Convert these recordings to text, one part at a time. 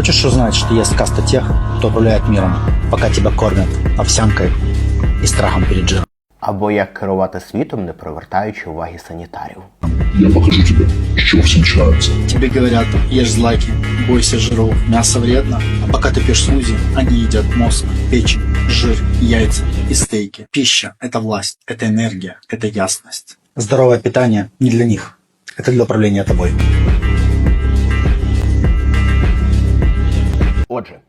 Хочешь узнать, что есть каста тех, кто управляет миром, пока тебя кормят овсянкой и страхом перед жиром? Або як керувати світом, не привертаючи уваги санітарів. Я покажу тебе, с чего все начинается. Тебе говорят, ешь злаки, бойся жиров, мясо вредно, а пока ты пьешь смузи, они едят мозг, печень, жир, яйца и стейки. Пища – это власть, это энергия, это ясность. Здоровое питание не для них, это для управления тобой.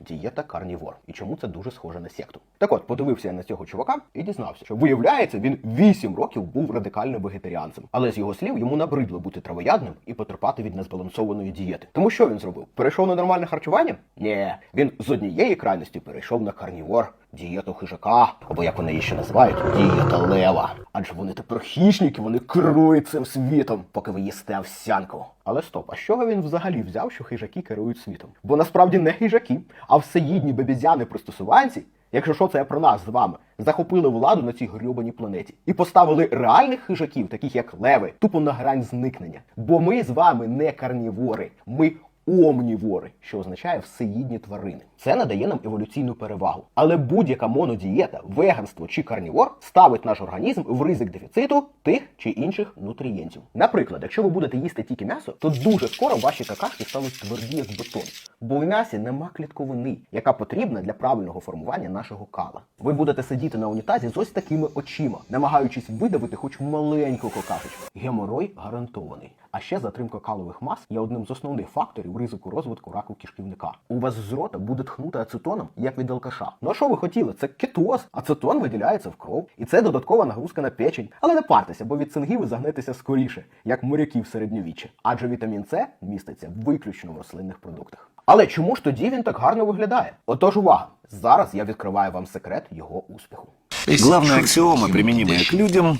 Дієта карнівор. І чому це дуже схоже на секту? Так от, подивився я на цього чувака і дізнався, що виявляється, він 8 років був радикальним вегетаріанцем. Але з його слів йому набридло бути травоядним і потерпати від незбалансованої дієти. Тому що він зробив? Перейшов на нормальне харчування? Ні, він з однієї крайності перейшов на карнівор, дієту хижака, або як вони її ще називають, дієта лева. Адже вони тепер хищники, вони керують цим світом, поки ви їсте овсянку. Але стоп, а з чого він взагалі взяв, що хижаки керують світом? Бо насправді не хижаки, а всеїдні бебізяни пристосуванці, якщо що це про нас з вами, захопили владу на цій грьобаній планеті і поставили реальних хижаків, таких як леви, тупо на грань зникнення. Бо ми з вами не карнівори, ми омнівори, що означає всеїдні тварини. Це надає нам еволюційну перевагу. Але будь-яка монодієта, веганство чи карнівор ставить наш організм в ризик дефіциту тих чи інших нутрієнтів. Наприклад, якщо ви будете їсти тільки м'ясо, то дуже скоро ваші какашки стануть тверді як бетон. Бо в м'ясі нема клітковини, яка потрібна для правильного формування нашого кала. Ви будете сидіти на унітазі з ось такими очима, намагаючись видавити хоч маленьку какашечку. Геморой гарантований. А ще затримка калових мас є одним з основних факторів ризику розвитку раку кишківника. У вас з рота буде тхнути ацетоном, як від алкаша. Ну а що ви хотіли? Це кетоз. Ацетон виділяється в кров, і це додаткова нагрузка на печень. Але не партеся, бо від цинги ви загнетеся скоріше, як моряки в середньовіччі. Адже вітамін С міститься виключно в рослинних продуктах. Але чому ж тоді він так гарно виглядає? Отож, увага! Зараз я відкриваю вам секрет його успіху. Главная аксиома, применимая к людям,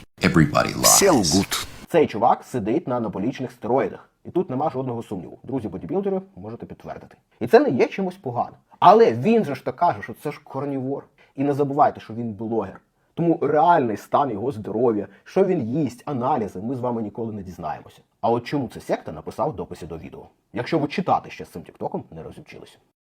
все лгут. Цей чувак сидить на анаболічних стероїдах. І тут нема жодного сумніву. Друзі бодібілдери можете підтвердити. І це не є чимось поганим. Але він же ж то каже, що це ж корнівор. І не забувайте, що він блогер. Тому реальний стан його здоров'я, що він їсть, аналізи, ми з вами ніколи не дізнаємося. А от чому це секта написав в дописі до відео. Якщо ви читати ще з цим тіктоком не розучилися.